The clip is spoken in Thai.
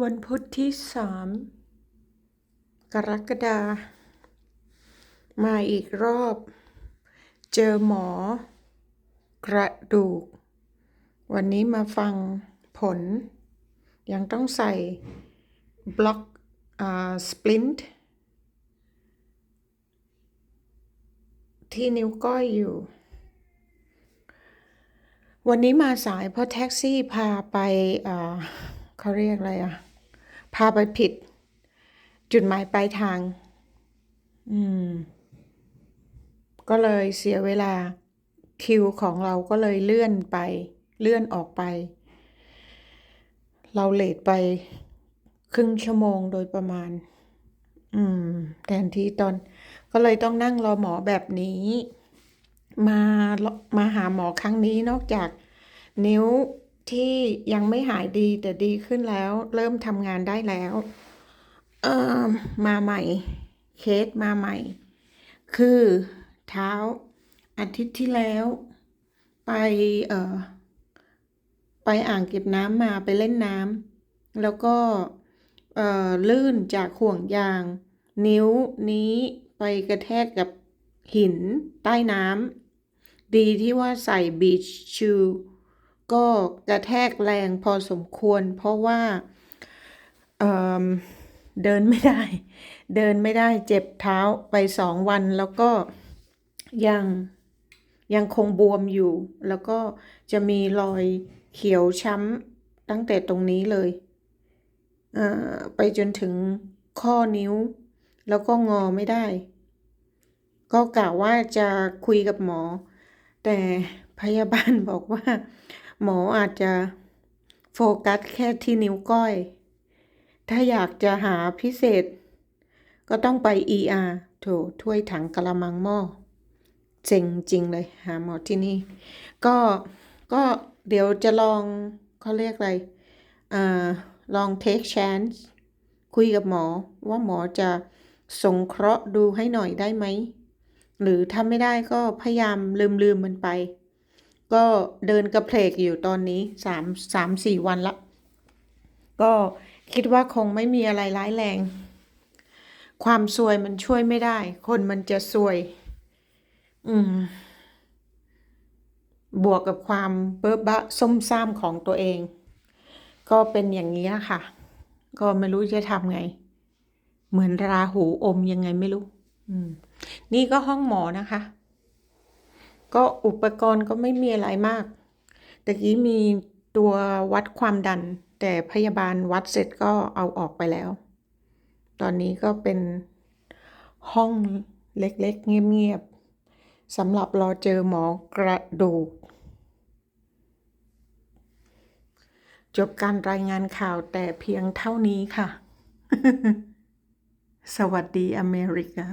วันพุธที่สามกรกฎามาอีกรอบ เจอหมอ กระดูก วันนี้มาฟังผล ยังต้องใส่บล็อกอ่าสปลินต์ที่นิ้วก้อยอยู่ วันนี้มาสายเพราะแท็กซี่พาไปอ่าเขาเรียกอะไรอะ พาไปผิด จุดหมายปลายทาง อืม ก็เลยเสียเวลาคิวของเราก็เลยเลื่อนไป เลื่อนออกไป เราเลทไปครึ่งชั่วโมงโดยประมาณ อืมแทนที่ตอนก็เลยต้องนั่งรอหมอแบบนี้ มามาหาหมอครั้งนี้นอกจากนิ้ว ที่ยังไม่หายดีแต่ดีขึ้นแล้ว เริ่มทำงานได้แล้ว เออมาใหม่เคสมาใหม่ คือเท้าอาทิตย์ที่แล้ว ไปเออไปอ่างเก็บน้ำมาไปเล่นน้ำแล้วก็เออลื่นจากห่วงยาง นิ้วนี้ไปกระแทกกับหินใต้น้ำดีที่ว่าใส่บีชชู ก็กระแทกแรงพอสมควร เพราะว่าเเดินไม่ได้ เดินไม่ได้เจ็บเท้าไปสองวันแล้วก็ยังยังคงบวมอยู่ แล้วก็จะมีรอยเขียวช้ำตั้งแต่ตรงนี้เลยเไปจนถึงข้อนิ้ว แล้วก็งอไม่ได้ ก็กะว่าจะคุยกับหมอ แต่พยาบาลบอกว่า หมออาจจะโฟกัสแค่ที่นิ้วก้อย ถ้าอยากจะหาพิเศษ ก็ต้องไป ER โถถ้วยถังกะละมังหม้อเจ๋งจริงเลยหาหมอที่นี่ ก็ก็เดี๋ยวจะลองเขาเรียกอะไรอลอง take chance คุยกับหมอว่าหมอจะสงเคราะห์ดูให้หน่อยได้ไหม หรือถ้าไม่ได้ก็พยายามลืมลืมมันไป ก็เดินกระเพลกอยู่ตอนนี้สามสามสี่วันละ ก็คิดว่าคงไม่มีอะไรร้ายแรง ความซวยมันช่วยไม่ได้ คนมันจะซวย อืม บวกกับความเบ๊ะบะส้มซ่ามของตัวเอง ก็เป็นอย่างนี้ค่ะ ก็ไม่รู้จะทำไง เหมือนราหูอมยังไงไม่รู้ อืม นี่ก็ห้องหมอนะคะ ก็อุปกรณ์ก็ไม่มีอะไรมากแต่กี้มีตัววัดความดัน แต่พยาบาลวัดเสร็จก็เอาออกไปแล้ว ตอนนี้ก็เป็นห้องเล็กๆ เงียบๆสำหรับรอเจอหมอกระดูก จบการรายงานข่าวแต่เพียงเท่านี้ค่ะ สวัสดีอเมริกา